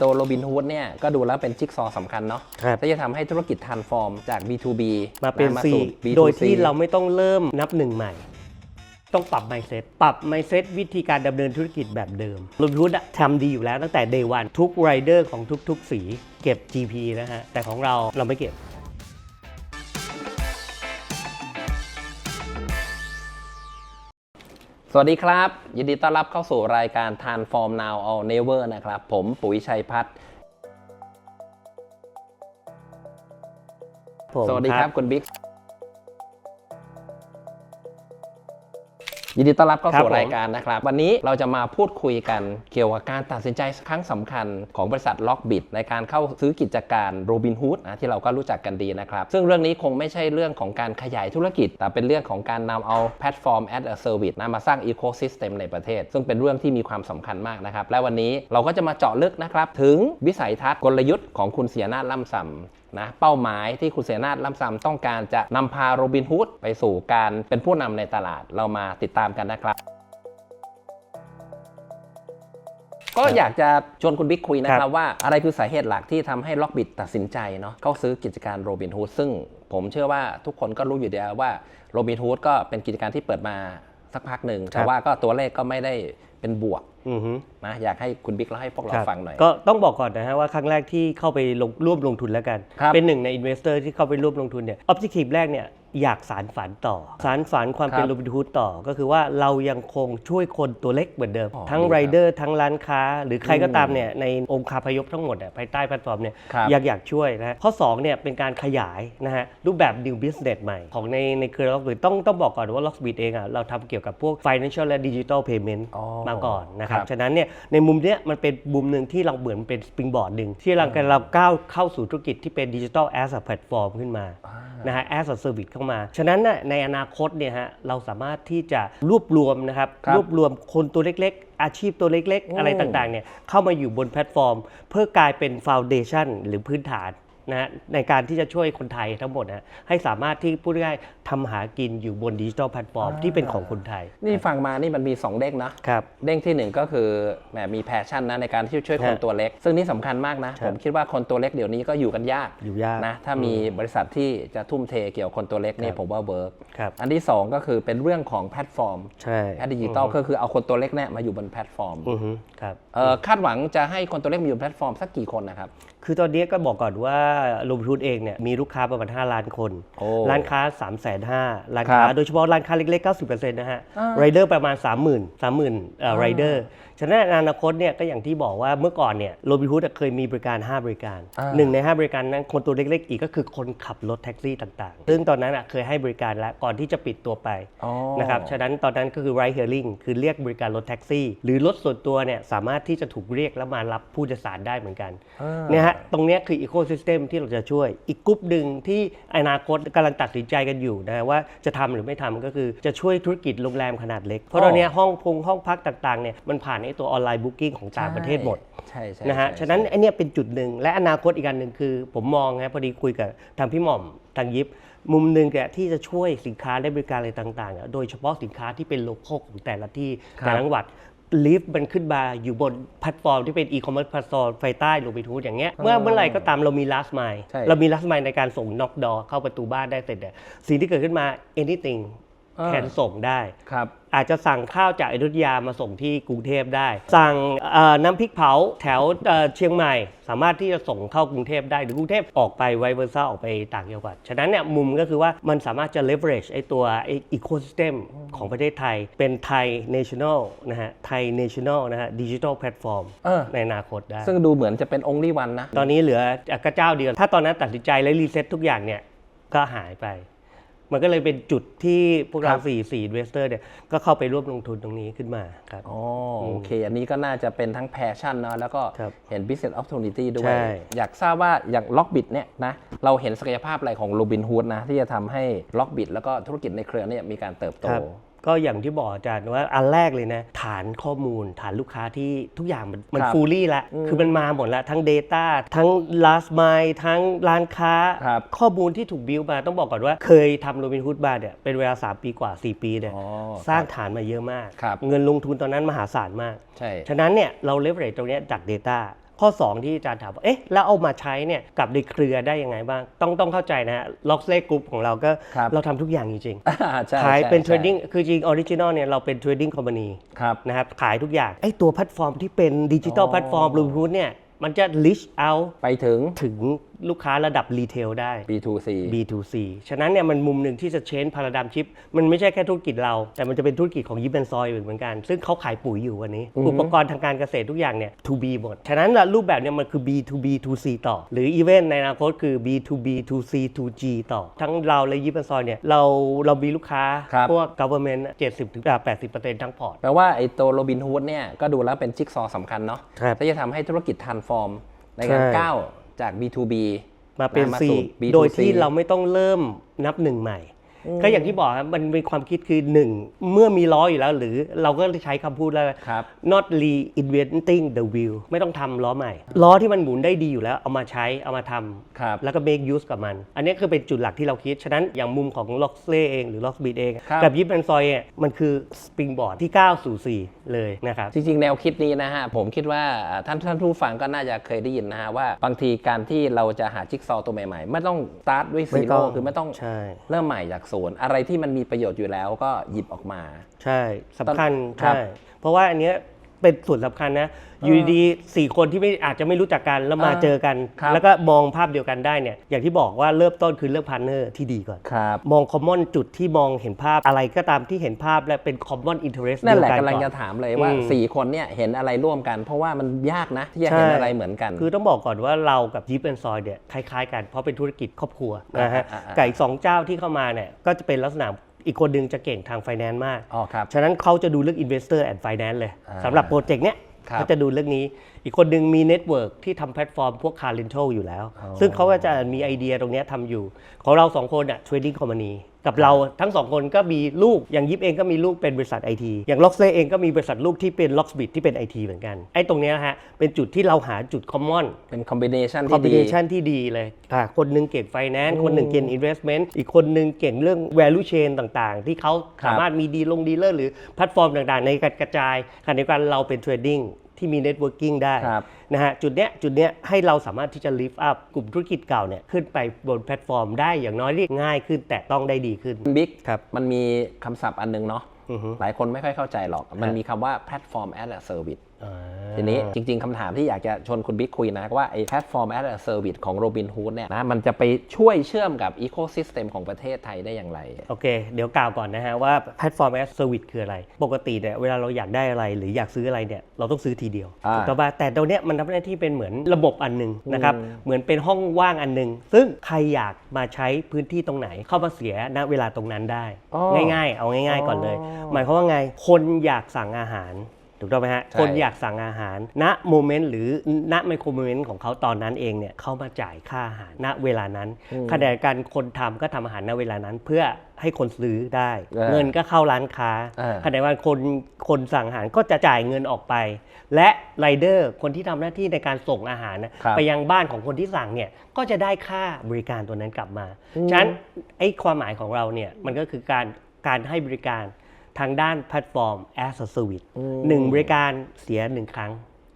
ตัวโรบินฮูดเนี่ยก็ดูแล้วเป็นจิ๊กซอว์สำคัญเนาะครับ ที่จะทำให้ธุรกิจทันฟอร์มจาก B2B มาเป็นะ C สู่ B2C โดยที่เราไม่ต้องเริ่มนับหนึ่งใหม่ ต้องปรับ mindset ปรับ mindset วิธีการดำเนินธุรกิจแบบเดิมรถพุททำดีอยู่แล้วตั้งแต่ day one ทุกไรเดอร์ของทุกๆ สี เก็บ GP นะฮะ แต่ของเราเราไม่เก็บ วัสดีครับ ยินดีต้อนรับเข้าสู่รายการ Transform Now or Never นะครับ ผมปุ๋ยชัยพัฒน์ผมสวัสดีครับคุณบิ๊ก ยินดีต้อนรับเข้าครับสู่ผมรายการนะครับ วันนี้เราจะมาพูดคุยกันเกี่ยวกับการตัดสินใจครั้งสำคัญของบริษัท Lockbit ในการเข้าซื้อกิจการ Robinhood นะที่เราก็รู้จักกันดีนะครับ ซึ่งเรื่องนี้คงไม่ใช่เรื่องของการขยายธุรกิจ แต่เป็นเรื่องของการนำเอาแพลตฟอร์ม as a service นะมาสร้าง ecosystem ในประเทศ ซึ่งเป็นเรื่องที่มีความสำคัญมากนะครับและวันนี้เราก็จะมาเจาะลึกนะครับถึงวิสัยทัศน์กลยุทธ์ของคุณเสียนาถล่ำซำ นะเป้าหมายที่คุณเสนาทล่ำซำต้องการจะนำพาโรบินฮูดไปสู่การเป็นผู้นำในตลาดเรามาติดตามกันนะครับ ก็อยากจะชวนคุณบิ๊กคุยนะคครัรับบ ว่าอะไรคือสาเหตุหลักที่ทำให้ล็อกบิดตัดสินใจเนาะเข้าซื้อกิจการโรบินฮูดซึ่งผมเชื่อว่าทุกคนก็รู้อยู่แล้วว่าโรบินฮูดก็เป็นกิจการที่เปิดมาสักพักหนึ่งแต่ว่าก็ตัวเลขก็ไม่ได้เป็นบวกอือฮึ นะอยากให้คุณบิ๊กเล่าให้พวกเราครับฟังหน่อย ก็ต้องบอกก่อนนะฮะว่าครั้งแรกที่เข้าไปลงร่วมลงทุนแล้วกันครับเป็นหนึ่งในอินเวสเตอร์ที่เข้าไปร่วมลงทุนเนี่ยออบเจกตีฟแรกเนี่ยอยากสารฝันต่อ สารฝันความเป็นครับโรบินฮูดต่อ ก็คือว่าเรายังคงช่วยคนตัวเล็กเหมือนเดิมอ๋อทั้งดีครับไรเดอร์ทั้งร้านค้า หรือใครก็อืมตามเนี่ยในองค์คาพยพทั้งหมดอะภายใต้แพลตฟอร์มเนี่ยครับอยากอยากช่วยนะข้อ2เนี่ยเป็นการขยายนะฮะรูปแบบ new business ใหม่ ของในในเครือล็อกบิต้องต้องบอกก่อนว่าล็อกบิเองอะเราทำเกี่ยวกับพวก financial และ digital payment อ๋อมาก่อนนะครับครับฉะนั้นเนี่ยในมุมเนี้ยมันเป็นมุมหนึ่งที่เราเหมือนเป็นสปริงบอร์ดหนึ่งที่เรากำลังก้าวเข้าสู่ธุรกิจที่เป็นดิจิทัลแอสแพลตฟอร์มขึ้นมานะฮะแอสเซอร์วิสเข้ามา ฉะนั้นน่ะในอนาคตเนี่ยฮะเราสามารถที่จะรวบรวมนะครับครับรวบรวมคนตัวเล็กๆอาชีพตัวเล็กอืมๆอะไรต่างๆ เนี่ยเข้ามาอยู่บนแพลตฟอร์ม เพื่อกลายเป็นฟ u n เดชันหรือพื้นฐาน นะฮะในการที่จะช่วยคนไทยทั้งหมดนะให้สามารถที่พูดง่ายๆทำหากินอยู่บนดิจิทัลแพลตฟอร์มที่เป็นของคนไทย นี่ฟังมานี่มันมี 2 เด้งนะครับ เด้งที่หนึ่งก็คือแหมมีแพชชั่นนะในการที่ช่วยคนฮะตัวเล็ก ซึ่งนี่สำคัญมากนะครับผมคิดว่าคนตัวเล็กเดี๋ยวนี้ก็อยู่กันยากอยู่ยากนะถ้ามีบริษัทที่จะทุ่มเทเกี่ยวกับคนตัวเล็กนี่ครับผมว่าเวิร์กครับอันที่ 2 ก็คือเป็นเรื่องของแพลตฟอร์มใช่แพลตดิจิตอลก็คือเอาคนตัวเล็กเนี่ยมาอยู่บนแพลตฟอร์มอือฮึครับเอ่อคาดหวังจะให้คนตัวเล็กมาอยู่บนแพลตฟอร์มสักกี่คนนะครับ คือตอนนี้ก็บอกก่อนว่าโรบินฮูดเองเนี่ยมีลูกค้าประมาณ 5 ล้านคน โอ้ร้านค้า 3 5 0 0 0ร้านครัค้าบโดยเฉพาะร้านค้าเล็กๆ 90%นะฮะ อ่าไรเดอร์ประมาณ 30,000 30,000เอ่อไรเดอร์ ฉะนั้นในอนาคตเนี่ยก็อย่างที่บอกว่าเมื่อก่อนเนี่ยโรบินฮูดเคยมีบริการ 5 บริการอ่าหนึ่งใน 5 บริการนั้นคนตัวเล็กๆอีกก็คือคนขับรถแท็กซี่ต่างๆ ซึ่งตอนนั้นอะเคยให้บริการแล้วก่อนที่จะปิดตัวไปอ๋อนะครับฉะนั้นตอนนั้นก็คือ ride hailing คือเรียกบริการรถแท็กซี่ หรือรถส่วนตัวเนี่ยสามารถที่จะถูกเรียกแล้วมารับผู้โดยสารได้เหมือนกันอ่าเนี่ยฮะตรงเนี้ยคือ ecosystem ที่เราจะช่วย อีกกลุ่มหนึ่งที่อนาคตกำลังตัดสินใจกันอยู่นะว่าจะทำหรือไม่ทำก็คือจะช่วยธุรกิจโรงแรมขนาดเล็กเพราะตอนเนี้ยห้องพงห้องพักต่างๆเนี่ยมันผ่านไอ้ตัวออนไลน์บุ๊กิ้งของต่างประเทศหมดใช่ใช่นะฮะใช่ฉะนั้นไอเนี้ยเป็นจุดหนึ่งและอนาคตอีกอันหนึ่งคือ ผมมองนะพอดีคุยกับทางพี่หม่อมทางยิปมุมหนึ่งแกที่จะช่วยสินค้าและบริการอะไรต่างๆอะโดยเฉพาะสินค้าที่เป็นโลโก้ของแต่ละที่ครับแต่ละจังหวัดลิฟต์มันขึ้นมาอยู่บนแพลตฟอร์มที่เป็นอีคอมเมิร์ซแพลตฟอร์มไฟใต้ลงไปทูดอย่างเงี้ยเมื่อเมื่อไหร่ก็ตามเรามี last mile ใช่เรามี last mile ในการส่ง knock door เข้าประตูบ้านได้เสร็จเนี่ยสิ่งที่เกิดขึ้นมา anything อ่าแทนส่งได้ครับ อาจจะสั่งข้าวจากอยุธยามาส่งที่กรุงเทพได้ สั่งเอ่อน้ำพริกเผาแถวเอ่อเชียงใหม่ สามารถที่จะส่งเข้ากรุงเทพได้หรือกรุงเทพออกไปไวเวอร์ซ่าออกไปต่างจังหวัด ฉะนั้นเนี่ยมุมก็คือว่ามันสามารถจะ leverage ไอ้ตัวไอ้ ecosystem ของประเทศไทย เป็นไทย national นะฮะไทย national นะฮะ digital platform เออในอนาคตได้ ซึ่งดูเหมือนจะเป็น only one นะ ตอนนี้เหลือก็เจ้าเดียว ถ้าตอนนั้นตัดสินใจและรีเซ็ตทุกอย่างเนี่ยก็หายไป มันก็เลยเป็นจุดที่พวกเราครับสี่สี่ investor เนี่ยก็เข้าไปร่วมลงทุนตรงนี้ขึ้นมาครับอ๋อโอเค อันนี้ก็น่าจะเป็นทั้งแพชชั่นเนอะแล้วก็ครับเห็น business opportunity ด้วใช่ยอยากทราบว่าอย่าง Lockbit เนี่ยนะเราเห็นศักยภาพอะไรของ Robinhood นะที่จะทำให้ Lockbit แล้วก็ธุรกิจในเครือเนี่ยมีการเติบโตครับ ก็อย่างที่บอกอาจารย์ว่าอันแรกเลยนะ ฐานข้อมูล ฐานลูกค้าที่ทุกอย่างมันมันครับฟูลี่แล้วคือมันมาหมดแล้วทั้ง Data ทั้ง last mile ทั้งร้านค้า ครับข้อมูลที่ถูกบิวมาต้องบอกก่อนว่าเคยทำโรบินฮูดมาเนี่ยเป็นเวลา 3 ปีกว่า 4 ปีเนี่ยอ๋อสร้างฐานมาเยอะมาก ครับ เงินลงทุนตอนนั้นมหาศาลมาก ใช่ ฉะนั้นเนี่ยเราเลเวอเรจตรงเนี้ยจาก Data ข้อ 2 ที่อาจารย์ถามว่า เอ๊ะ แล้วเอามาใช้เนี่ยกับในเครือได้ยังไงบ้าง ต้องต้องเข้าใจนะฮะ Locksley Group ของเราก็ครับเราทำทุกอย่างจริงอ่าใช่ๆขายเป็นใช่ trading คือจริงออริจินอลเนี่ยเราเป็น trading company ครับ นะครับ ขายทุกอย่าง ไอ้ตัวแพลตฟอร์มที่เป็นดิจิ t a ลอ๋อ แพลตฟอร์ม Bluetooth เนี่ย มันจะ reach out ไปถึง ถึง ลูกค้าระดับรีเทลได้ B2C B2C ฉะนั้นเนี่ยมันมุมหนึ่งที่จะเชนพาราดามชิป มันไม่ใช่แค่ธุรกิจเรา แต่มันจะเป็นธุรกิจของยิปแอนซอยเหมือนกัน ซึ่งเขาขายปุ๋ยอยู่วันนี้ อุปกรณ์ทางการเกษตรทุกอย่างเนี่ย to B หมด ฉะนั้นละรูปแบบเนี่ยมันคือ B2B to C ต่อ หรืออีเวนในอนาคตคือ B2B to C to G ต่อ ทั้งเราและยิปแอนซอยเนี่ยเราเรามีลูกค้าครับพวก government 70-80%ทั้งพอร์ตแปลว่าไอ้ตัวโรบินฮูดเนี่ยก็ดูแล้วเป็นจิ๊กซอว์สำคัญเนาะครับที่จะทำให้ธุรกิจทันฟอร์มในการใช่ก้าว จาก B2B มาเป็นมา C สู่ B2C โดยที่เราไม่ต้องเริ่มนับหนึ่งใหม่ ก็อย่างที่บอกครับมันเป็นความคิดคือหนึ่งเมื่อมีล้ออยู่แล้ว หรือเราก็ใช้คำพูดแล้ว ครับ not reinventing the wheel ไม่ต้องทำล้อใหม่ ล้อที่มันหมุนได้ดีอยู่แล้ว เอามาใช้เอามาทำครับ แล้วก็ make use กับมัน อันนี้คือเป็นจุดหลักที่เราคิด ฉะนั้นอย่างมุมของ l o x l e y เองหรือ Locksmith เอง ครับ กับยิปแอนซอยเนี่ยมันคือ springboard ที่ก้าวสู่ 4 เลยนะครับ จริงๆ แนวคิดนี้นะฮะ ผมคิดว่าอ่าท่านท่านผู้ฟังก็น่าจะเคยได้ยินนะฮะ ว่าบางทีการที่เราจะหาจิ๊กซอว์ตัวใหม่ๆ ไม่ต้องสตาร์ทด้วยไม่ซีต้โร่องคือไม่ต้องใช่ เริ่มใหม่จากศูนย์อะไรที่มันมีประโยชน์อยู่แล้วก็หยิบออกมา ใช่สำคัญครับใช่เพราะว่าอันเนี้ย เป็นส่วนสำคัญนะอยู่ดีๆสี่คนที่ไม่อาจจะไม่รู้จักกันแล้วมาเออเจอกันครับแล้วก็มองภาพเดียวกันได้เนี่ยอย่างที่บอกว่าเริ่มต้นคือเรื่องพาร์เนอร์ที่ดีก่อนครับมองคอมมอนจุดที่มองเห็นภาพอะไรก็ตามที่เห็นภาพและเป็นคอมมอนอินเทอร์เรสนั่นแหละเดียวกำลังก่อนจะถามเลยว่าอืม4คนเนี่ยเห็นอะไรร่วมกัน เพราะว่ามันยากนะที่จะใช่เห็นอะไรเหมือนกัน คือต้องบอกก่อนว่าเรากับยิปแอนซอยเนี่ยคล้ายๆ กันเพราะเป็นธุรกิจครอบครัวนะฮะอ่าอ่าอ่ากับอีกสองเจ้าที่เข้ามาเนี่ยก็จะเป็นลักษณะ อีกคนหนึงจะเก่งทางไฟแนนซ์มากอ๋อครับ ฉะนั้นเขาจะดูเรื่อง Investor and Finance เลยอ่าสำหรับโปรเจกต์เนี้ยครับเขาจะดูเรื่องนี้ อีกคนหนึ่งมีเน็ตเวิร์กที่ทำแพลตฟอร์มพวก Car Rental อยู่แล้วอ๋อซึ่งเขาก็จะมีไอเดียตรงเนี้ยทำอยู่ ของเราสองคนอะ Trading Company กับเราทั้งสองคนก็มีลูกอย่างยิปเองก็มีลูกเป็นบริษัทไอทีอย่าง l o c k s l e y เองก็มีบริษัทลูกที่เป็น Locksmith ที่เป็นไอทีเหมือนกันไอ้ตรงเนี้ยนะฮะเป็นจุดที่เราหาจุด common เป็นคอมบิเนชันคอมที่บิดีเนชันที่ดีเลยอะคนหนึ่งเก่ง finance คนหนึ่งเก่ง investment อีกคนหนึ่งเก่งเรื่อง value chain ต่างๆ ที่เขาครับสามารถมีดีลงดีเลอร์หรือแพลตฟอร์มต่างๆ ในการกระจายขณะเดียวกันเราเป็น trading ที่ มี networking ได้ครับนะฮะจุดเนี้ยจุดเนี้ยให้เราสามารถที่จะ lift up กลุ่มธุรกิจเก่าเนี่ยขึ้นไปบนแพลตฟอร์มได้อย่างน้อยเรียกง่ายขึ้น แต่ต้องได้ดีขึ้นบิ๊กครับมันมีคำศัพท์อันหนึงเนาะอือฮึหลายคนไม่ค่อยเข้าใจหรอก มันมีคำว่า platform as a service อ่า ทีนี้จริง ๆคำถามที่อยากจะชวนคุณบิ๊กคุยนะ ว่าไอ้ platform as a service ของ Robinhood เนี่ยนะมันจะไปช่วยเชื่อมกับ ecosystem ของประเทศไทยได้อย่างไร โอเค เดี๋ยวกล่าวก่อนนะฮะว่า platform as service คืออะไร ปกติเนี่ยเวลาเราอยากได้อะไรหรืออยากซื้ออะไรเนี่ยเราต้องซื้อทีเดียวอ่าถูกต้องป่ะแต่ตรงเนี้ยมันทำหน้าที่เป็นเหมือนระบบอันหนึ่งนะครับเหมือนเป็นห้องว่างอันหนึ่งซึ่งใครอยากมาใช้พื้นที่ตรงไหนเข้ามาเสียณเวลาตรงนั้นได้อ๋อง่าย ๆ เอาง่าย ๆ ก่อนเลยอ๋อหมายความว่าไงคนอยากสั่งอาหาร ถูกต้องไหมฮะ ใช่คนอยากสั่งอาหาร ณโมเมนต์หรือณไมโครโมเมนต์ของเขาตอนนั้นเองเนี่ยเขามาจ่ายค่าอาหารณเวลานั้นขณะเดียวกันคนทำก็ทำอาหารณเวลานั้น เพื่อให้คนซื้อได้เออเงินก็เข้าร้านค้าเออขณะเดียวกันคนคนสั่งอาหารก็จะจ่ายเงินออกไป และไรเดอร์คนที่ทำหน้าที่ในการส่งอาหารนะ ครับ ไปยังบ้านของคนที่สั่งเนี่ยก็จะได้ค่าบริการตัวนั้นกลับมา ฉะนั้นไอ้ความหมายของเราเนี่ยมันก็คือการการให้บริการ ทางด้านแพลตฟอร์ม as a service หนึ่งบริการเสียหนึ่งครั้ง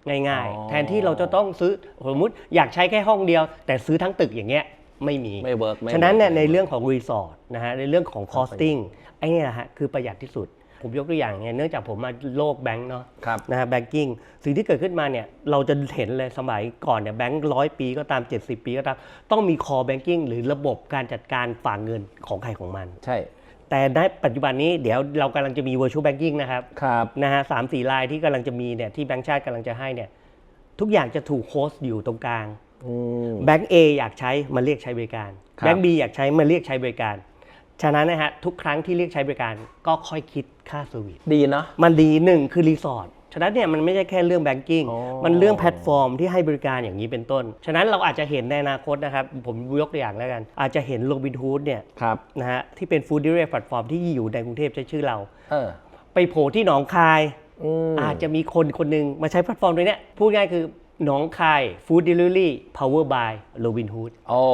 ง่ายอ๋อๆแทนที่เราจะต้องซื้อสมมติอยากใช้แค่ห้องเดียว แต่ซื้อทั้งตึกอย่างเงี้ยไม่มีไม่เวิร์กฉะนั้นเนี่ยในเรื่องของรีสอร์ทนะฮะในเรื่องของ costing ไอ้เนี่ยนะฮะคือประหยัดที่สุด ผมยกตัวอย่างเนี่ยเนื่องจากผมมาโลกแบงก์เนาะครับนะฮะแบงกิ้งสิ่งที่เกิดขึ้นมาเนี่ยเราจะเห็นเลยสมัยก่อนเนี่ยแบงก์ร้อยปีก็ตาม 70 ปีก็ตาม ต้องมี core banking หรือระบบการจัดการฝากเงินของใครของมัน ใช่ แต่ในปัจจุบันนี้เดี๋ยวเรากำลังจะมี virtual banking นะครับครับ นะฮะสามสี่ลายที่กำลังจะมีเนี่ยที่แบงก์ชาติกำลังจะให้เนี่ยทุกอย่างจะถูกโฮสต์อยู่ตรงกลาง อืม แบงก์ A อยากใช้มาเรียกใช้บริการ ครับ แบงก์ B อยากใช้มาเรียกใช้บริการ ฉะนั้นนะฮะทุกครั้งที่เรียกใช้บริการก็ค่อยคิดค่าเซอร์วิส ดีเนาะ มันดีหนึ่งคือรีสอร์ท ฉะนั้นเนี่ยมันไม่ใช่แค่เรื่องแบงกิ้งอ๋อ มันเรื่องแพลตฟอร์มที่ให้บริการอย่างนี้เป็นต้น ฉะนั้นเราอาจจะเห็นในอนาคตนะครับ ผมยกตัวอย่างแล้วกัน อาจจะเห็นโรบินฮูดเนี่ยครับนะฮะที่เป็นฟู้ดดิเรกแพลตฟอร์มที่อยู่ในกรุงเทพใช้ชื่อเรา เออไปโผล่ที่หนองคาย อืมอาจจะมีคนคนหนึ่งมาใช้แพลตฟอร์มตัวเนี้ยพูดง่ายคือหนองคายฟู้ดเดลิเวอรี่ power by โรบินฮูด โอ้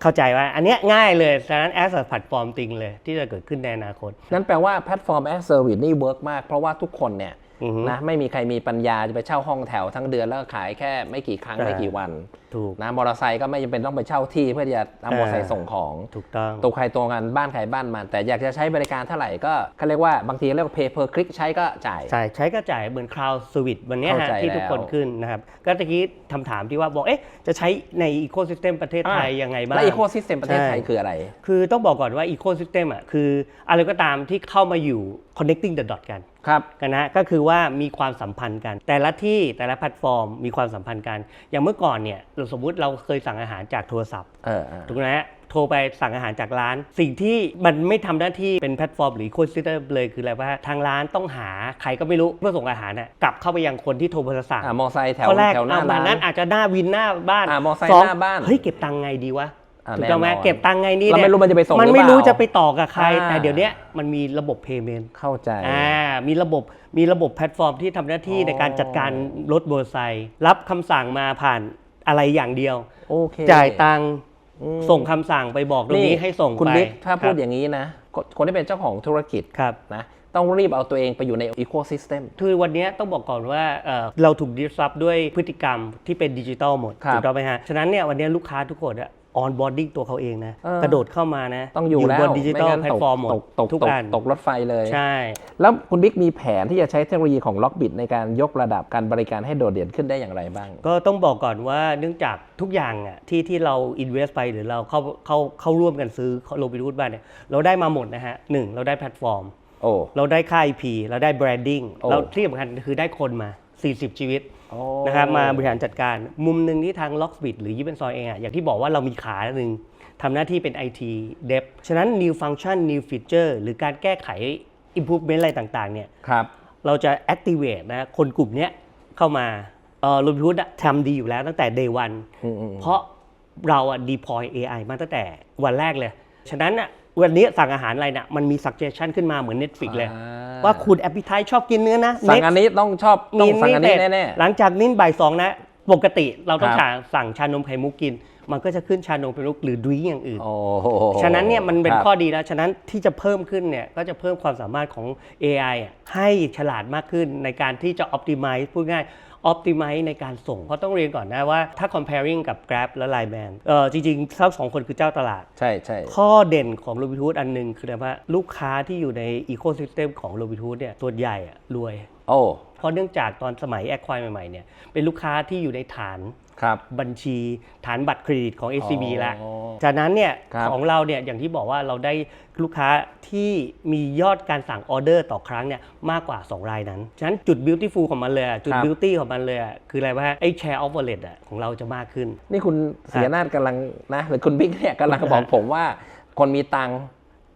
เข้าใจว่าอันเนี้ยง่ายเลยฉะนั้นแอสแพลตฟอร์มติงเลยที่จะเกิดขึ้นในอนาคต นั่นแปลว่าแพลตฟอร์ม as service นี่เวิร์กมาก เพราะว่าทุกคนเนี่ยอือฮึ นะไม่มีใครมีปัญญาจะไปเช่าห้องแถวทั้งเดือนแล้วก็ขายแค่ไม่กี่ครั้งใช่ไม่กี่วันถูกนะมอเตอร์ไซค์ก็ไม่จำเป็นต้องไปเช่าที่เพื่อที่จะเอามอเตอร์ไซค์ส่งของถูกต้องตัวใครตัวกันบ้านใครบ้านมันแต่อยากจะใช้บริการเท่าไหร่ก็เขาเรียกว่าบางทีเรียกว่า pay per click ใช้ก็จ่ายใช่ใช้ก็จ่ายเหมือน cloud service วันเนี้ยเข้าฮะใจที่ทุกคนแล้วขึ้นนะครับก็ตะกี้คำถามที่ว่าบอกเอ๊ะจะใช้ใน ecosystem ประเทศไทยยังไงบ้างและอีโคซิสเต็มประเทศไทยใช่คืออะไร คือต้องบอกก่อนว่า ecosystem อะคืออะไรก็ตามที่เข้ามาอยู่ connecting the dot กัน ครับกันนะก็คือว่ามีความสัมพันธ์กัน แต่ละที่แต่ละแพลตฟอร์มมีความสัมพันธ์กัน อย่างเมื่อก่อนเนี่ยเราสมมุติเราเคยสั่งอาหารจากโทรศัพท์เออเออถูกไหมฮะโทรไปสั่งอาหารจากร้าน สิ่งที่มันไม่ทำหน้าที่เป็นแพลตฟอร์มหรือ ecosystem เลยคืออะไรว่าทางร้านต้องหาใครก็ไม่รู้เพื่อส่งอาหารน่ะกลับเข้าไปยังคนที่โทรมาสั่งอ่ามอไซค์แถวข้อแรกแถวหน้าอะบ้าร้านนนั้นอาจจะหน้าวินหน้าบ้านอะมอไซค์สงหน้าบ้านเฮ้ยเก็บตังค์ไงดีวะอะ ถูกต้องไหมแน่นอนเก็บตังค์ไงนี่เรายไม่รู้มันจะไปส่งมันหรือไม่รู้เปล่าจะไปต่อกับใครอ่าแต่เดี๋ยวเนี้ยมันมีระบบ payment เข้าใจอ่ามีระบบมีระบบแพลตฟอร์มที่ทำหน้าที่อ๋อในการจัดการรถมอเตอร์ไซค์รับคำสั่งมาผ่านอะไรอย่างเดียวโอเคจ่ายตังค์อืมส่งคำสั่งไปบอกตรงนี้ให้ส่งคุณไปบิ๊กถ้าพูดครับอย่างนี้นะคนคนที่เป็นเจ้าของธุรกิจครับนะต้องรีบเอาตัวเองไปอยู่ในอีโคซิสเต็มคือวันนี้ต้องบอกก่อนว่าเอ่อเราถูก disrupt ด้วยพฤติกรรมที่เป็นดิจิทัลหมดครับถูกต้องไหมฮะ ฉะนั้นเนี่ยวันนี้ลูกค้าทุกคน อะออนบอร์ดิ้งตัวเขาเองนะ เออกระโดดเข้ามานะต้องอยู่แล้วบนดิจิทัลไม่งั้นแพลตฟอร์มหมดตกตกทุกตกอันตกรถไฟเลย ใช่ แล้วคุณบิ๊กมีแผนที่จะใช้เทคโนโลยีของล็อกบิดในการยกระดับการบริการให้โดดเด่นขึ้นได้อย่างไรบ้าง ก็ต้องบอกก่อนว่าเนื่องจากทุกอย่างอะที่ที่เรา invest ไปหรือเราเข้าเข้าเข้าร่วมกันซื้อโลบิทูดบ้านเนี่ยเราได้มาหมดนะฮะหนึ่งเราได้แพลตฟอร์ม โอ้ เราได้ค่า IP เราได้ branding โอ้ เราที่สำคัญคือได้คนมา 40 ชีวิตโอ้ นะครับมาบริหารจัดการมุมหนึ่งที่ทาง Locksbit หรือยิปเป็นซอยเองอะอย่างที่บอกว่าเรามีขาหนึ่งทำหน้าที่เป็น IT Dev ฉะนั้น new function new feature หรือการแก้ไข improvement อะไรต่างๆเนี่ยครับเราจะ activate นะคนกลุ่มเนี้ยเข้ามาเอ่อ Robinhood อะทำดีอยู่แล้วตั้งแต่ day one อืมอืมเพราะเราอะ deploy AI มาตั้งแต่วันแรกเลย ฉะนั้นอะ วันนี้สั่งอาหารอะไรนะมันมี suggestion ขึ้นมาเหมือน Netflix เลย อ่ว่าคุณ appetite ชอบกินเนื้อนะ สั่ง Next อันนี้ต้องชอบต้องสั่งอันนี้เสร็จแน่ หลังจากนี้บ่ายสองนะ ปกติเราต้องครับ สั่งสั่งชานมไข่มุกกิน มันก็จะขึ้นชานมไข่มุกหรือดริงก์อย่างอื่น ๆโอ้โหฉะนั้นเนี่ยมันเป็นครับข้อดีนะฉะนั้นที่จะเพิ่มขึ้นเนี่ยก็จะเพิ่มความสามารถของ AI อะให้ฉลาดมากขึ้นในการที่จะ optimize พูดง่าย optimize ในการส่ง เพราะต้องเรียนก่อนนะว่าถ้า comparing กับ Grab และ Line Man เออจริงๆทั้งสองคนคือเจ้าตลาด ใช่ใช่ข้อเด่นของ Robinhood อันหนึงคือว่าลูกค้าที่อยู่ใน ecosystem ของ Robinhood เนี่ยส่วนใหญ่อะรวย โอ้ เพราะเนื่องจากตอนสมัยแอคควายใหม่ๆเนี่ยเป็นลูกค้าที่อยู่ในฐาน ครับ บัญชีฐานบัตรเครดิตของ SCB อ๋อแล้ว จากนั้นเนี่ยครับของเราเนี่ยอย่างที่บอกว่าเราได้ลูกค้าที่มียอดการสั่งออเดอร์ต่อครั้งเนี่ยมากกว่า 2 รายนั้น ฉะนั้นจุด beautiful ของมันเลยอะจุด beauty ของมันเลยอะคืออะไรว่าไอ้ share of wallet อะของเราจะมากขึ้น นี่คุณเสียนาฏกำลังนะหรือคุณบิ๊กเนี่ยกำลังบอกผมว่า คนมีตังค์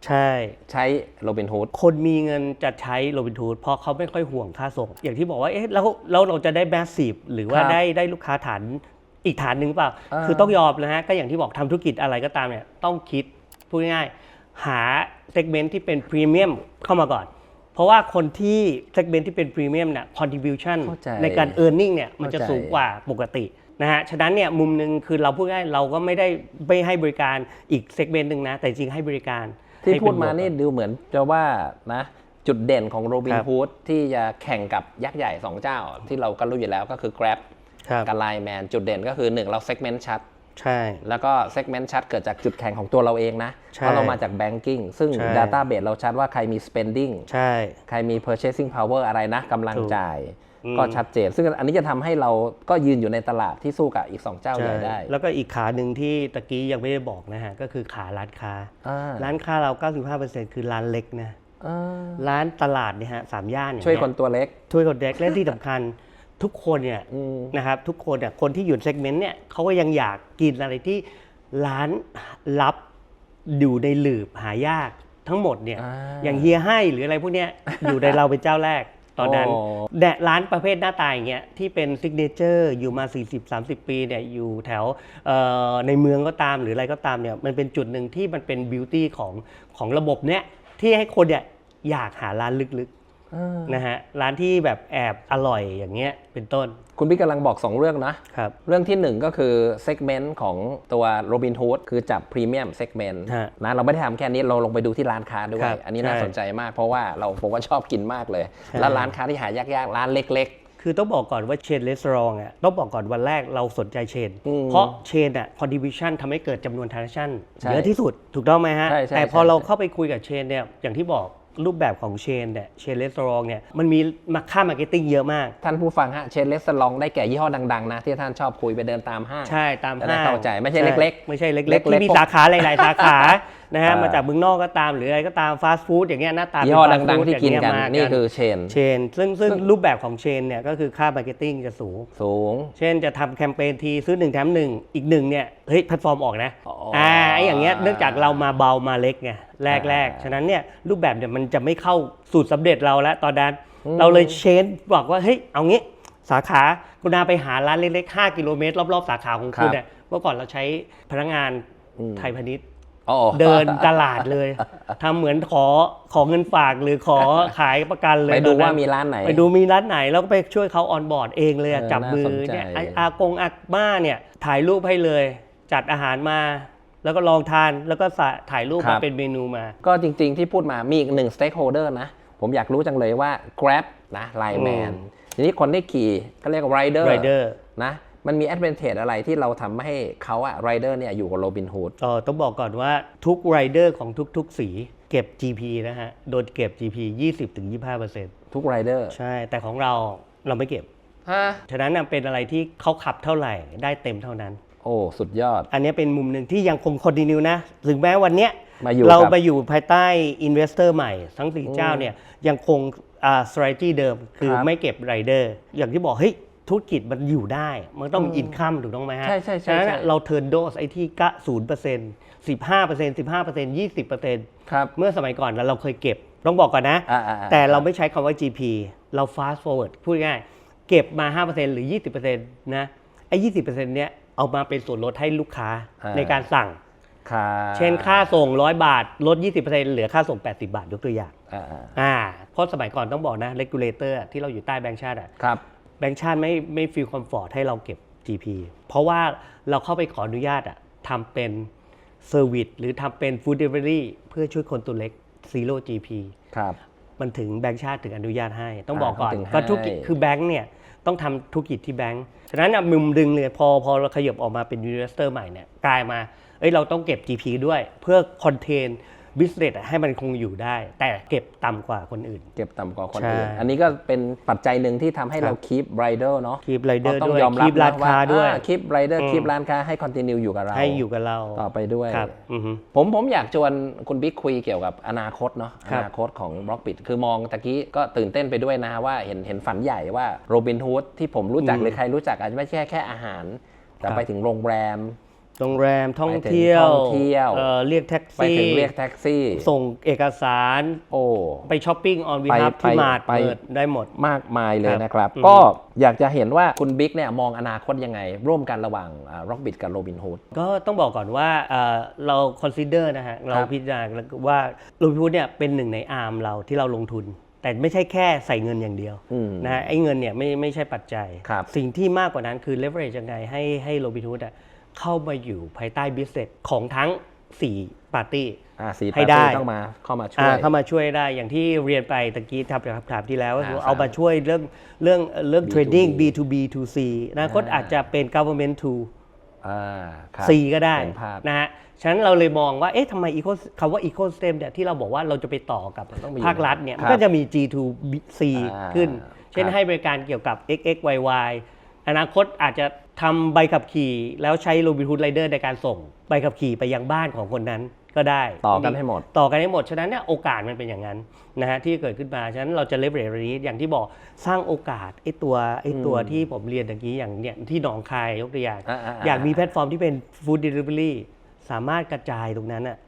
ใช่ใช้โรบินฮูดคนมีเงินจะใช้โรบินทูดเพราะเขาไม่ค่อยห่วงค่าส่ง อย่างที่บอกว่าเอ๊ะแล้วแล้วเราจะได้แมสซีฟหรือว่าครับได้ได้ลูกค้าฐานอีกฐานหนึ่งเปล่า อ่า คือต้องยอมนะฮะก็อย่างที่บอกทำธุรกิจอะไรก็ตามเนี่ยต้องคิดพูดง่ายๆหาเซกเมนต์ที่เป็นพรีเมียมเข้ามาก่อน เพราะว่าคนที่เซกเมนต์ที่เป็นพรีเมียมเนี่ย contribution เข้าใจในการ e a r n i n g เนี่ยมันจะเข้าใจ สูงกว่าปกตินะฮะ ฉะนั้นเนี่ยมุมหนึ่งคือเราพูดง่ายเราก็ไม่ได้ไม่ให้บริการอีกเซกเมนต์หนึ่งนะ แต่จริงให้บริการ ที่ให้พูเป็ดนมาบวกนี่ดูเหมือนจะว่านะจุดเด่นของโรบิคนรับฮูดที่จะแข่งกับยักษ์ใหญ่ 2 เจ้า ที่เราก็รู้อยู่แล้วก็คือ Grab ครับกับ Line Man จุดเด่นก็คือ 1 เราเซกเมนต์ชัดใช่ แล้วก็เซกเมนต์ชัดเกิดจากจุดแข็งของตัวเราเองนะใช่เพราะเรามาจาก banking ซึ่งใช่ database เราชัดว่าใครมี spending ใช่ ใครมี purchasing power อะไรนะกำลังถูกจ่ายอืม ก็ชัดเจน ซึ่งอันนี้จะทำให้เราก็ยืนอยู่ในตลาดที่สู้กับอีก 2 เจ้าใหญ่ได้ แล้วก็อีกขาหนึ่งที่ตะกี้ยังไม่ได้บอกนะฮะ ก็คือขาร้านค้าอ่าร้านค้าเรา 95%คือร้านเล็กนะอ่าร้านตลาดเนี่ยฮะสามย่านอย่างช่วยเงี้คนตัวเล็ก ช่วยคนเด็กและที่สำคัญทุกคนเนี่ยอืมนะครับทุกคนเนี่ยคนที่อยู่เซกเมนต์เนี่ยเขาก็ยังอยากกินอะไรที่ร้านลับอยู่ในหลืบหายากทั้งหมดเนี่ยอ่าอย่างเฮียให้หรืออะไรพวกเนี้ยอยู่ในเราเป็นเจ้าแรก ตอนนั้นโอ้แดะร้านประเภทหน้าตาอย่างเงี้ยที่เป็นซิกเนเจอร์อยู่มา 40-30 ปีเนี่ยอยู่แถวเอ่อในเมืองก็ตามหรืออะไรก็ตามเนี่ยมันเป็นจุดหนึ่งที่มันเป็นบิวตี้ของของระบบเนี้ยที่ให้คนเนี่ยอยากหาร้านลึกเออ นะฮะร้านที่แบบแอบอร่อยอย่างเงี้ยเป็นต้น คุณบิ๊กกำลังบอก 2 เรื่องนะครับเรื่องที่ 1 ก็คือเซกเมนต์ของตัว Robinhood คือจับพรีเมียมเซกเมนต์ฮะ นะเราไม่ได้ทำแค่นี้เราลงไปดูที่ร้านค้าด้วครัยบอันนี้น่าใช่สนใจมากเพราะว่าเราผมก็ชอบกินมากเลยแล้วร้านค้าที่หายากๆ ร้านเล็ก คือต้องบอกก่อนว่าเชนเลส a อ r อะต้องบอกก่อนวันแรกเราสนใจเชน อืมเพราะเชนอะ contribution ทำให้เกิดจำนวน transaction ใช่เยอะที่สุดถูกต้องไหมฮะ ใช่ใช่แต่พอใช่ เราเข้าไปคุยกับเชนเนี่ยอย่างที่บอก รูปแบบของเชนเนี่ยเชนเลส a อ r เนี่ยมันมีมาค่ามาร์เก็ตติ้งเยอะมากๆท่านผู้ฟังฮะเชนเลสลองได้แก่ยี่ห้อดังๆนะที่ท่านชอบคุยไปเดินตามห้างใช่ตามจะได้ห้างเข้าใจไม่ใช่เล็กๆ ไม่ใช่เล็กๆเล็กๆที่มีพวกสาขาหลายๆสาขานะฮะอ่ามมาจากเมืองนอกก็ตามหรืออะไรก็ตามฟาสต์ฟู้ดอย่างเงี้ยหน้าตายี่ห้อเป็น fast ดัง food ๆที่กินกันย่างเงี้ยมานี่คือเชนเชนซึ่งซึ่งรูปแบบของเชนเนี่ยก็คือค่ามาร์เก็ตติ้งจะสูง สูง เช่นจะทำแคมเปญทีซื้อ1แถม1 อีกหนึ่งเนี่ยเฮ้ยแพลตฟอร์มออกนะอ๋ออ่อ่าไอ้อย่างเงี้ยเนื่องจากเรามาเบามาเล็กไงแรกแรกอ่าฉะนั้นเนี่ยรูปแบบเนี่ยมันจะไม่เข้าสูตรสำเร็จเราแล้วตอนนั้นอืมเราเลยเชนบอกว่าเฮ้ยเอางี้สาขาคุณนาไปหาร้านเล็กๆ5กิโลเมตรรอบๆ สาขาของคุณเนี่ยเมื่อก่อนเราใช้พนักงานอืมไทยพาณิชย์อ๋อ เดินตลาดเลยทำเหมือนขอขอเงินฝากหรือขอขายประกันเลยไปดูตอนนั้นว่ามีร้านไหน ไปดูมีร้านไหนแล้วก็ไปช่วยเขาออนบอร์ดเองเลยอะเออจับมือน่าสนใจเนี่ยไอ้อากงอาม่าเนี่ยถ่ายรูปให้เลย จัดอาหารมาแล้วก็ลองทานแล้วก็สะถ่ายรูปมาเป็นเมนูมา ก็จริงๆที่พูดมามีอีกหนึ่ง stakeholder นะ ผมอยากรู้จังเลยว่า Grab นะ Line Man ทีนี้คนที่ขี่ก็เรียกว่า rider Rider นะ มันมี advantage อะไรที่เราทำให้เขาอะ rider เนี่ยอยู่กับ Robinhood เออต้องบอกก่อนว่าทุกไรเดอร์ของทุก ๆ สีเก็บ GP นะฮะ โดนเก็บ GP 20-25%ทุก rider ใช่ แต่ของเราเราไม่เก็บฮะฉะนั้นน่ะเป็นอะไรที่เขาขับเท่าไหร่ได้เต็มเท่านั้น โอ้ สุดยอด อันนี้เป็นมุมหนึ่งที่ยังคงคอนติเนียนะ ถึงแม้วันเนี้ยมาอยู่เรากับมาอยู่ภายใต้อินเวสเตอร์ใหม่ ทั้งสี่เจ้าเนี่ยยังคงอ่า strategy เดิมคือครับไม่เก็บไรเดอร์อย่างที่บอกเฮ้ย ธุรกิจมันอยู่ได้ มันต้องมีอินคัมถูกต้องไหมฮะใช่ใช่ใช่ฉะนั้นใช่น่ะเราเทิร์นโดสไอ้ที่กะศูนย์เปอร์เซ็นต์สิบห้าเปอร์เซ็นต์สิบห้าเปอร์เซ็นต์ยี่สิบเปอร์เซ็นต์ครับเมื่อสมัยก่อนเราเคยเก็บ ต้องบอกก่อนนะ อ่าอ่าอ่าแต่เราไม่ใช้คำว่า GP เรา fast forward พูดง่ายๆเก็บมา 5%หรือ 20%นะไอ้20%เนี้ยเอามาเป็นส่วนลดให้ลูกค้าอ่าในการสั่งค่ะเช่นค่าส่ง 100 บาท ลด 20%เหลือค่าส่ง 80 บาทยกตัวอย่างอ่าอ่าอ่าเพราะสมัยก่อนต้องบอกนะ regulator อะที่เราอยู่ใต้แบงก์ชาติอะครับ แบงก์ชาติไม่ไม่ฟีลคอมฟอร์ตให้เราเก็บ GP เพราะว่าเราเข้าไปขออนุญาตอะทำเป็นเซอร์วิสหรือทำเป็น food delivery เพื่อช่วยคนตัวเล็ก zero GP ครับ มันถึงแบงก์ชาติถึงอนุญาตให้ ต้องบอกก่อนอ่าต้องถึงก็ธุรกิจให้ คือแบงก์เนี่ยต้องทำธุรกิจที่แบงก์ฉะนั้นน่ะมุมดึงเลยพอพอเราขยับออกมาเป็น investor ใหม่เนี่ยกลายมาเอ้ยเราต้องเก็บ GP ด้วยเพื่อคอนเทน business อะให้มันคงอยู่ได้ แต่เก็บต่ำกว่าคนอื่น เก็บต่ำกว่าคนใช่อื่นอันนี้ก็เป็นปัจจัยหนึ่งที่ทำให้ครับเรา keep rider เนาะคีบไรเดอร์ต้อด้งวยยอมรับคีบร้านนะว่าค้าด้วยคลิปไรเดอร์อืมคลิปร้านค้าให้ continue อยู่กับเราให้อยู่กับเราต่อไปด้วย ครับอือฮึ ผมผมอยากชวนคุณบิ๊กคุยเกี่ยวกับอนาคตเนาะครัอบนาคตของ b ล็อกปิดคือมองตะกี้ก็ตื่นเต้นไปด้วยนะว่าเห็นเห็นฝันใหญ่ว่าโรบินฮูดที่ผมรู้จักอืมหรือใครรู้จักอาจจะไม่ใช่แค่อาหาร แต่ครับไปถึงโรงแรม โรงแรมท่องไปถึงเที่ยวท่องเที่ยวอ่อเรียกแท็กไปซี่ถึงเรียกแท็กซี่ ส่งเอกสาร โอ้ ไปช้อปปิ้งออนวีไปฮับที่ไปมาดไปเปิดได้หมดมากมายเลยครับนะครับอืมก็อยากจะเห็นว่าคุณบิ๊กเนี่ยมองอนาคตยังไง ร่วมกันระหว่างร็อกบิดกับโรบินฮูดก็ต้องบอกก่อนว่าเอ่อเรา consider นะฮะ เราพิจารณาว่าโรบินฮูดเนี่ยเป็นหนึ่งในอาร์มเราที่เราลงทุนแต่ไม่ใช่แค่ใส่เงินอย่างเดียวอืมนะฮะไอ้เงินเนี่ยไม่ไม่ใช่ปัจจัยครับสิ่งที่มากกว่านั้นคือ leverage ยังไงให้ให้โรบินฮูด เข้ามาอยู่ภายใต้ business ของทั้ง 4 ปาร์ตี้ อ่าสีให้ได้ปาร์ตี้ต้องมาเข้ามาช่วยอ่าเข้ามาช่วยได้อย่างที่เรียนไปตะกี้ทำคำถามที่แล้วก็คืออ่าเอามาช่วยเรื่องเรื่องเรื่อง B2B trading B2B to C อนาคตอ่าอาจจะเป็น government to อ่าครับ C ก็ได้เห็นภาพ นะฮะ ฉะนั้นเราเลยมองว่า เอ๊ะทำไม eco คำว่า ecosystem เนี่ยที่เราบอกว่าเราจะไปต่อกับต้องมีภาครัฐเนี่ย ครับมันก็จะมี G to C อ่าขึ้น เช่นครับให้บริการเกี่ยวกับ XX YY อนาคตอาจจะทำใบขับขี่ แล้วใช้ Robinhood Rider ในการส่งใบขับขี่ไปยังบ้านของคนนั้นก็ได้ ต่อกันให้หมด ต่อกันให้หมด ฉะนั้นเนี่ยโอกาสมันเป็นอย่างนั้นนะฮะที่เกิดขึ้นมา ฉะนั้นเราจะเลเวลนี้อย่างที่บอกสร้างโอกาสไอ้ตัวไอ้ตัวที่ผมเรียนตะกี้อย่างเนี่ยที่หนองคายยกตัวอย่างอ่าๆๆอยากมีแพลตฟอร์มที่เป็น Food Delivery สามารถกระจายตรงนั้นอะ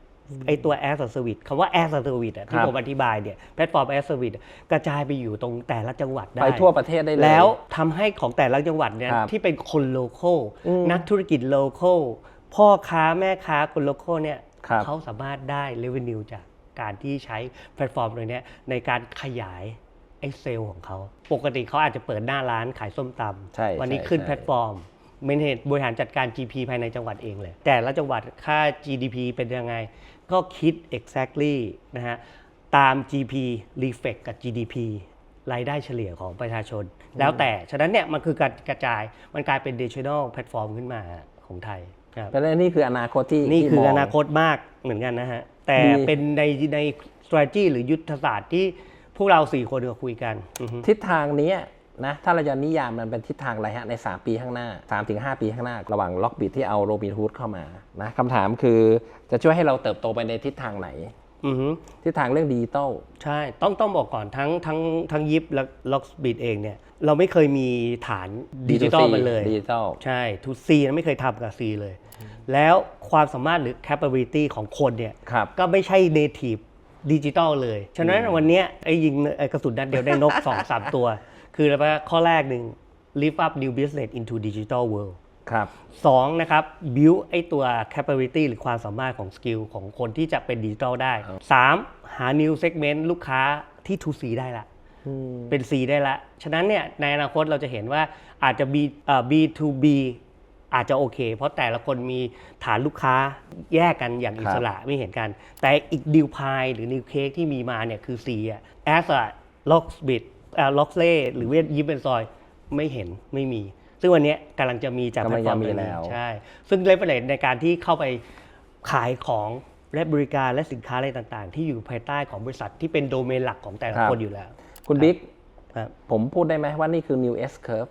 ไอตัว as a service คำว่า as a service อะที่ครับ ผมอธิบายเนี่ยแพลตฟอร์ม as a service อะกระจายไปอยู่ตรงแต่ละจังหวัดได้ ไปทั่วประเทศได้เลย แล้วทำให้ของแต่ละจังหวัดเนี่ยครับที่เป็นคนโลโก้อืมนักธุรกิจโลโก้พ่อค้าแม่ค้าคนโลโก้เนี่ยครับ เขาสามารถได้ revenue จากการที่ใช้แพลตฟอร์มตรงเนี้ยในการขยายไอ้เซลล์ของเขา ปกติเขาอาจจะเปิดหน้าร้านขายส้มตใช่ำ วันนี้ใช่ขึ้นใช่ แพลตฟอร์มเมนเทบริหารจัดการ GP ภายในจังหวัดเองเลย แต่ละจังหวัดค่า GDP เป็นยังไง ก็คิด exactly นะฮะตาม GP reflect กับ GDP รายได้เฉลี่ยของประชาชน แล้วแต่ ฉะนั้นเนี่ยมันคือการกระจายมันกลายเป็น digital platform ขึ้นมาของไทยครับเพราะฉะนั้นนี่คืออนาคตที่นี่ที่คือมงอนาคตมากเหมือนกันนะฮะ แต่ดีเป็นในใน strategy หรือยุทธศาสตร์ที่พวกเราสี่คนก็คุยกันอือฮึทิศทางเนี้ย นะถ้าเราจะนิยามมันเป็นทิศทางอะไรฮะใน 3 ปีข้างหน้า 3-5 ปีข้างหน้า ระหว่างล็อกบิดที่เอาโรบินฮูดเข้ามานะคำถามคือจะช่วยให้เราเติบโตไปในทิศทางไหนอือฮึทิศทางเรื่องดิจิตอลใช่ต้องต้องบอกก่อนทั้งทั้งทั้งยิปและล็อกบิดเองเนี่ยเราไม่เคยมีฐานดิจิตอลมันเลยดิจิตอลใช่ทูซีไม่เคยทำกับซีเลย แล้วความสามารถหรือ capability ของคนเนี่ยครับก็ไม่ใช่ native ดิจิตอลเลย ฉะนั้นวันเนี้ยไอ้ยิงไอ้กระสุนนัดเดียวได้นก 2 3 ตัว คืออะไรปะข้อแรกหนึ่ง lift up new business into digital world ครับสองนะครับ build ไอ้ตัว capability หรือความสามารถของสกิลของคนที่จะเป็นดิจิทัลได้สามหา new segment ลูกค้าที่ to C ได้ละ เป็น C ได้ละ ฉะนั้นเนี่ยในอนาคตเราจะเห็นว่าอาจจะ B เอ่อ B2B อาจจะโอเค เพราะแต่ละคนมีฐานลูกค้าแยกกันอย่างอิสระไม่เห็นกัน แต่อีกดิวพายหรือนิวเค้กที่มีมาเนี่ยคือ C อะ as a locksmith อ่า locksley หรือเวทยิปเป็นซอยไม่เห็นไม่มี ซึ่งวันเนี้ยกำลังจะมีจากกำลังแพลตฟอร์มจะมีตัวนี้แล้วใช่ ซึ่งเลเวลในการที่เข้าไปขายของและบริการและสินค้าอะไรต่างๆ ที่อยู่ภายใต้ของบริษัทที่เป็นโดเมนหลักของแต่ละคนอยู่แล้ว คุณบิ๊กครับผมพูดได้ไหมว่านี่คือ new S curve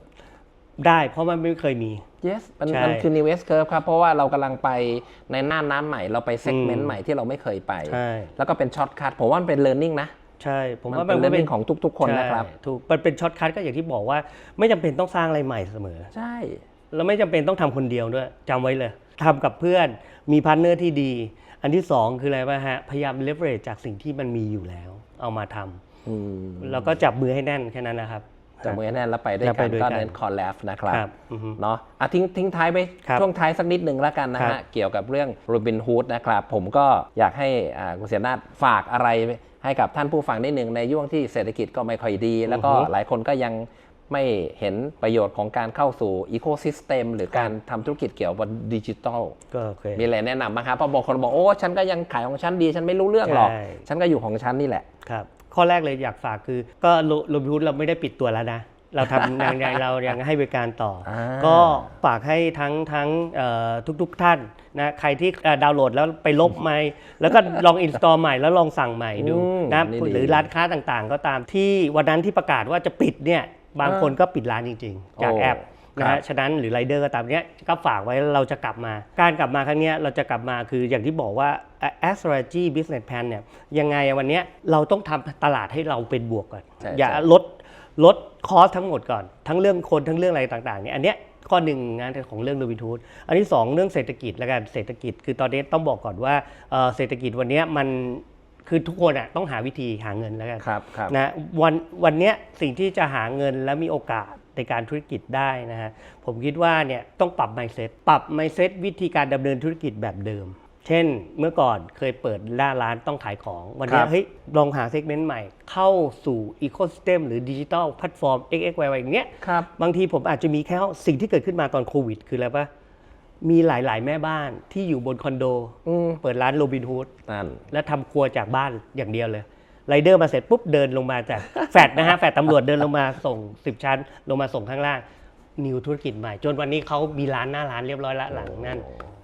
ได้เพราะมันไม่เคยมี yes มันใช่มันคือ new S curve ครับ เพราะว่าเรากำลังไปในหน้าน้ำใหม่เราไปเซกเมนอืต์มใหม่ที่เราไม่เคยไปใช่แล้วก็เป็นช็อตคัทผมว่ามันเป็น learning นะ ใช่ ผมมันว่าเป็นก็ learning ของทุก ๆ คนนะครับใช่ถูกมันเป็นช็อตคัทก็อย่างที่บอกว่า ไม่จำเป็นต้องสร้างอะไรใหม่เสมอ ใช่ แล้วไม่จำเป็นต้องทำคนเดียวด้วยจำไว้เลยทำกับเพื่อนมีพาร์ทเนอร์ที่ดี อันที่สองคืออะไรป่ะฮะพยายามเลเวอเรจจากสิ่งที่มันมีอยู่แล้ว เอามาทำอืมแล้วก็จับมือให้แน่นแค่นั้นนะครับจับมือให้แน่นแล้วไปด้วยแล้วกัไปนด้วยก็กันเน้นคอลแลบนะครับครับอือฮึเนาะอะทิ้งทิ้งท้ายไปครับช่วงท้ายสักนิดหนึ่งแล้วกันนะครัฮะบเกี่ยวกับเรื่องโรบินฮูดนะครับ ผมก็อยากให้อ่าคุณเสียนาถฝากอะไร ให้กับท่านผู้ฟังนิดหนึ่งในย่วงที่เศรษฐกิจก็ไม่ค่อยดี แล้วก็อือฮึหลายคนก็ยังไม่เห็นประโยชน์ของการเข้าสู่อีโคซิสเต็มหรือการทำธุรกิจเกี่ยวกับดิจิทัลก็โอเคมีอะไรแนะนำไหมครับเพราะบางคนบอกโอ้ฉันก็ยังขายของฉันดี ฉันไม่รู้เรื่องหรอกใช่ฉันก็อยู่ของฉันนี่แหละครับข้อแรกเลยอยากฝากคือ ก็โรบินฮูดเราไม่ได้ปิดตัวแล้วนะ เราทำยังยังเรายังให้บริการต่ออาก็ฝากให้ทั้งทั้งเอ่อทุก ๆท่านนะใครที่เอ่อดาวน์โหลดแล้วไปลบใหม่แล้วก็ลองอินสตอลใหม่แล้วลองสั่งใหม่ดูอืมนะนี่ดีหรือร้านค้าต่างๆ ก็ตามที่วันนั้นที่ประกาศว่าจะปิดเนี่ยบางอ่าคนก็ปิดร้านจริงๆ จากโอ้แอปครันะบฮะฉะนั้นหรือไรเดอร์ก็ตามเนี้ยก็ฝากไว้แล้วเราจะกลับมา การกลับมาครั้งเนี้ยเราจะกลับมาคืออย่างที่บอกว่า a strategy business plan เนี่ยยังไงอะวันเนี้ยเราต้องทำตลาดให้เราเป็นบวกก่อนใช่อย่าใช่ลด ลดคอสทั้งหมดก่อน ทั้งเรื่องคนทั้งเรื่องอะไรต่างๆเนี่ยอันเนี้ยข้อหนึ่งงานของเรื่องโรบินทูดอันที่สองเรื่องเศรษฐกิจแล้วกันเศรษฐกิจคือตอนนี้ต้องบอกก่อนว่าเอ่อเศรษฐกิจวันเนี้ยมันคือทุกคนอะต้องหาวิธีหาเงินแล้วกันครับครับนะวันวันเนี้ยสิ่งที่จะหาเงินและมีโอกาสในการธุรกิจได้นะฮะผมคิดว่าเนี่ยต้องปรับ mindset ปรับ mindset วิธีการดำเนินธุรกิจแบบเดิม เช่นเมื่อก่อนเคยเปิดหน้าร้านต้องขายของ วันเนี้คยรับ เฮ้ยลองหาเซกเมนต์ใหม่ เข้าสู่อีโค y ิสเต็มหรือดิจิ t a ลแพลตฟอร์ม XXY อย่างเนี้ย ครับ บางทีผมอาจจะมีแค่สิ่งที่เกิดขึ้นมาตอนโควิด คืออะไรปะมีหลาย ๆ แม่บ้านที่อยู่บนคอนโด อืม เปิดร้านโรบินฮูด นั่น แล้วทำครัวจากบ้านอย่างเดียวเลยไรเดอร์มาเสร็จปุ๊บเดินลงมาจาก แฟดนะฮะแฟดตำรวจเดินลงมาส่ง 10 ชั้น ลงมาส่งข้างล่าง นิวธุรกิจใหม่ จนวันนี้เขามีร้านหน้าร้านเรียบร้อยละหลังนั่น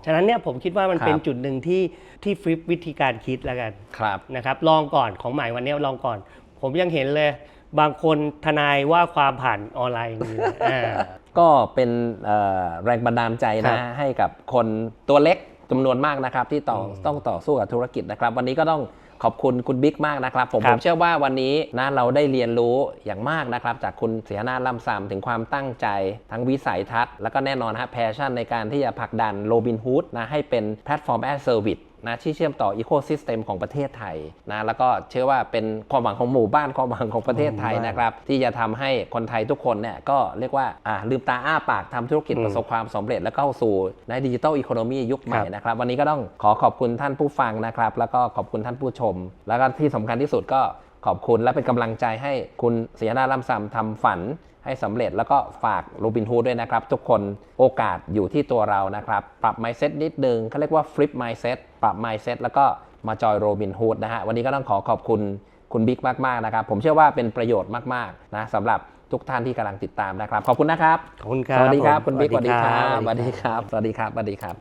ฉะนั้นเนี่ยผมคิดว่ามันครับเป็นจุดหนึ่งที่ที่ฟลิปวิธีการคิดแล้วกันครับนะครับ ลองก่อนของใหม่วันนี้ลองก่อน ผมยังเห็นเลย บางคนทนายว่าความผ่านออนไลน์มีเลยอ่าก็เป็นเอ่อแรงบันดาลใจครันะบให้กับคนตัวเล็กจำนวนมากนะครับ ที่ต่ออต้องต่อสู้กับธุรกิจนะครับ วันนี้ก็ต้อง ขอบคุณคุณบิ๊กมากนะครับ ผมครัผบมเชื่อว่าวันนี้นะเราได้เรียนรู้อย่างมากนะครับ จากคุณเสียนาล่ำซำถึงความตั้งใจ ทั้งวิสัยทัศน์แล้วก็แน่นอนฮะแพชชั่นในการที่จะผลักดันโรบินฮูดนะให้เป็นแพลตฟอร์มแอดเซอร์วิส นะที่เชื่อมต่ออีโคซิสเต็มของประเทศไทยนะแล้วก็เชื่อว่าเป็นความหวังของหมู่บ้านความหวังของประเทศไทยหมู่บ้านนะครับที่จะทำให้คนไทยทุกคนเนี่ยก็เรียกว่าอ่าลืมตาอ้าปากทำธุรกิจอืมประสบความสำเร็จแล้วก็เข้าสู่ในดิจิทัลอีโคโนมียุคใหม่ครับนะครับวันนี้ก็ต้องขอขอบคุณท่านผู้ฟังนะครับ แล้วก็ขอบคุณท่านผู้ชม แล้วก็ที่สำคัญที่สุดก็ขอบคุณและเป็นกำลังใจให้คุณเสียนาลัมซัมทำฝัน ให้สำเร็จแล้วก็ฝากโรบินฮูดด้วยนะครับ ทุกคนโอกาสอยู่ที่ตัวเรานะครับ ปรับ mindset นิดนึงเขาเรียกว่า flip mindset ปรับ mindset แล้วก็มาจอยโรบินฮูดนะฮะวันนี้ก็ต้องขอขอบคุณคุณบิ๊กมาก ๆ นะครับ ผมเชื่อว่าเป็นประโยชน์มาก ๆ นะสำหรับทุกท่านที่กำลังติดตามนะครับ ขอบคุณนะครับ ขอบคุณครับ สวัสดีครับผมคุณบิ๊กสวัสดีครับสสวัวัสสดีดีคครับรับ สวัสดีครับ สวัสดีครับ